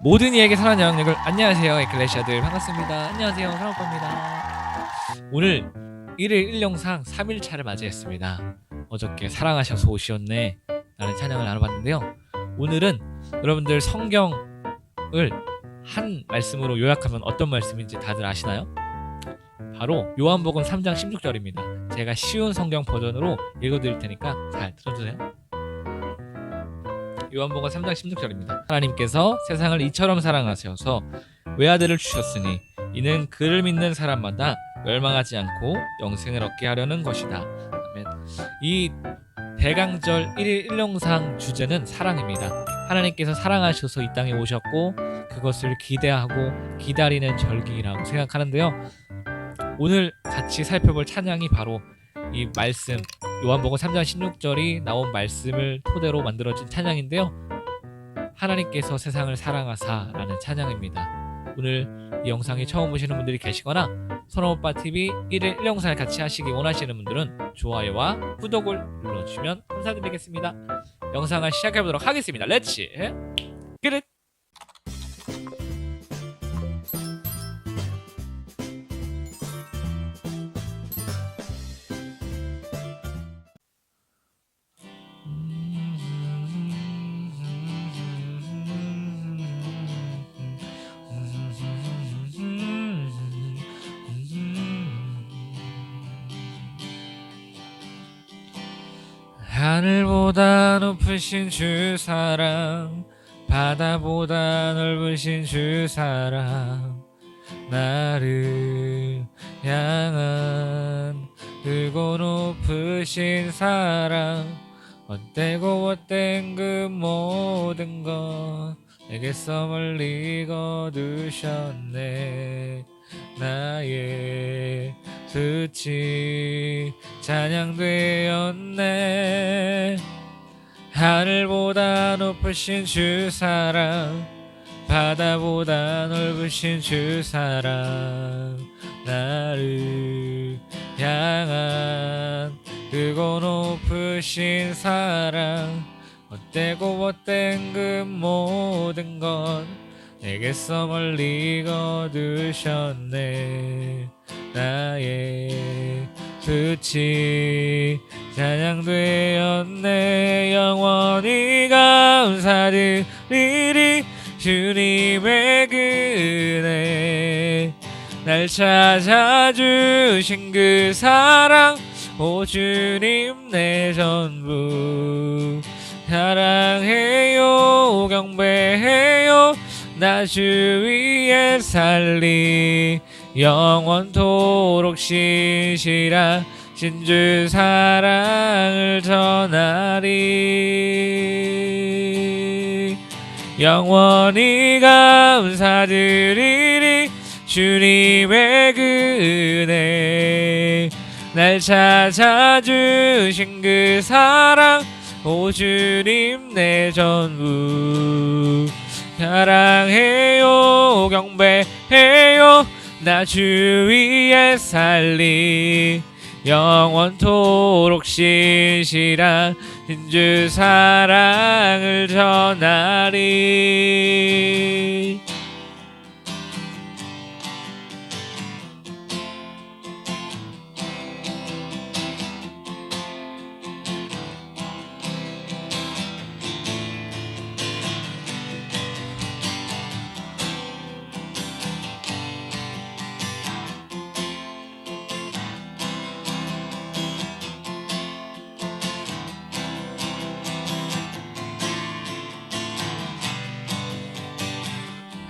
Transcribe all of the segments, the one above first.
모든 이에게 선한 영향력을 안녕하세요 에클레시아들. 반갑습니다. 안녕하세요 사랑오빠입니다. 오늘 1일 1영상 3일차를 맞이했습니다. 어저께 사랑하셔서 오시었네. 라는 찬양을 나눠봤는데요. 오늘은 여러분들 성경을 한 말씀으로 요약하면 어떤 말씀인지 다들 아시나요? 바로 요한복음 3장 16절입니다. 제가 쉬운 성경 버전으로 읽어드릴 테니까 잘 들어주세요 요한복음 3장 16절입니다. 하나님께서 세상을 이처럼 사랑하셔서 외아들을 주셨으니 이는 그를 믿는 사람마다 멸망하지 않고 영생을 얻게 하려는 것이다. 아멘. 이 대강절 1일 1영상 주제는 사랑입니다. 하나님께서 사랑하셔서 이 땅에 오셨고 그것을 기대하고 기다리는 절기라고 생각하는데요. 오늘 같이 살펴볼 찬양이 바로 이 말씀 요한복음 3장 16절이 나온 말씀을 토대로 만들어진 찬양인데요. 하나님께서 세상을 사랑하사라는 찬양입니다. 오늘 이 영상이 처음 보시는 분들이 계시거나 선호오빠 TV 1일 1영상을 같이 하시기 원하시는 분들은 좋아요와 구독을 눌러주시면 감사드리겠습니다. 영상을 시작해보도록 하겠습니다. 렛츠 하늘보다 높으신 주 사랑 바다보다 넓으신 주 사랑 나를 향한 크고 높으신 사랑 헛되고 헛된 그 모든 것 내게서 멀리 거두셨네. 나의 수치 찬양되었네 하늘보다 높으신 주 사랑 바다보다 넓으신 주 사랑 나를 향한 크고 높으신 사랑. 헛되고 헛된 그 모든 것 내게서 멀리 거두셨네. 나의 수치 찬양되었네. 영원히 감사드리리 주님의 그네. 날 찾아주신 그 사랑 오 주님 내 전부. 사랑해요 경배해요. 나 주 위에 살리 영원토록 신실한 신주 사랑을 전하리. 영원히 감사드리리 주님의 그네 날 찾아주신 그 사랑 오 주님 내 전부. 사랑해요 경배해요 나 주 위에 살리 영원토록 신실한 진주 사랑을 전하리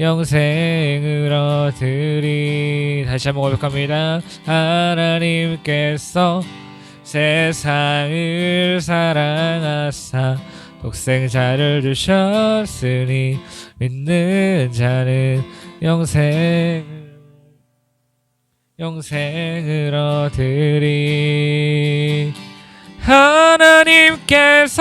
영생을 얻으리. 다시 한번 고백합니다. 하나님께서 세상을 사랑하사 독생자를 주셨으니 믿는 자는 영생을 영생을 얻으리. 하나님께서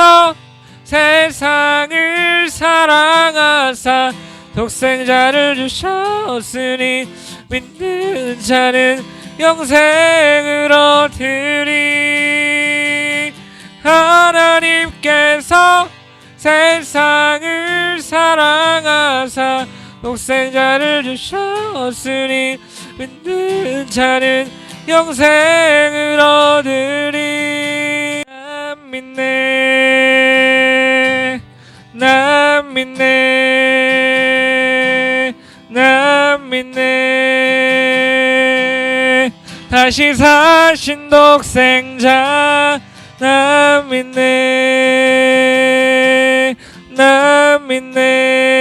세상을 사랑하사 독생자를 주셨으니 믿는 자는 영생을 얻으리. 하나님께서 세상을 사랑하사 독생자를 주셨으니 믿는 자는 영생을 얻으리. 난 믿네. 난 믿네 믿네. 다시 사신 독생자 난 믿네. 난 믿네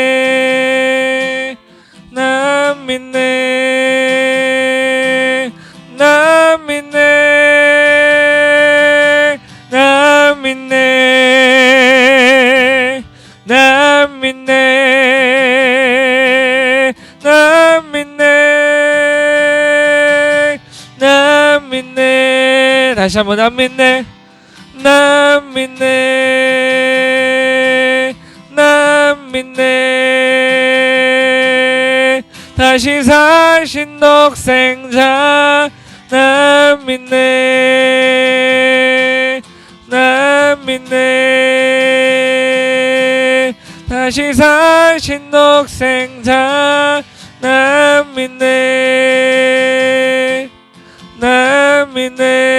다시 한번 안 믿네. 난 믿네. 난 믿네. 다시 사신 독생자. 난 믿네. 난 믿네. 다시 사신 독생자. 난 믿네. 난 믿네.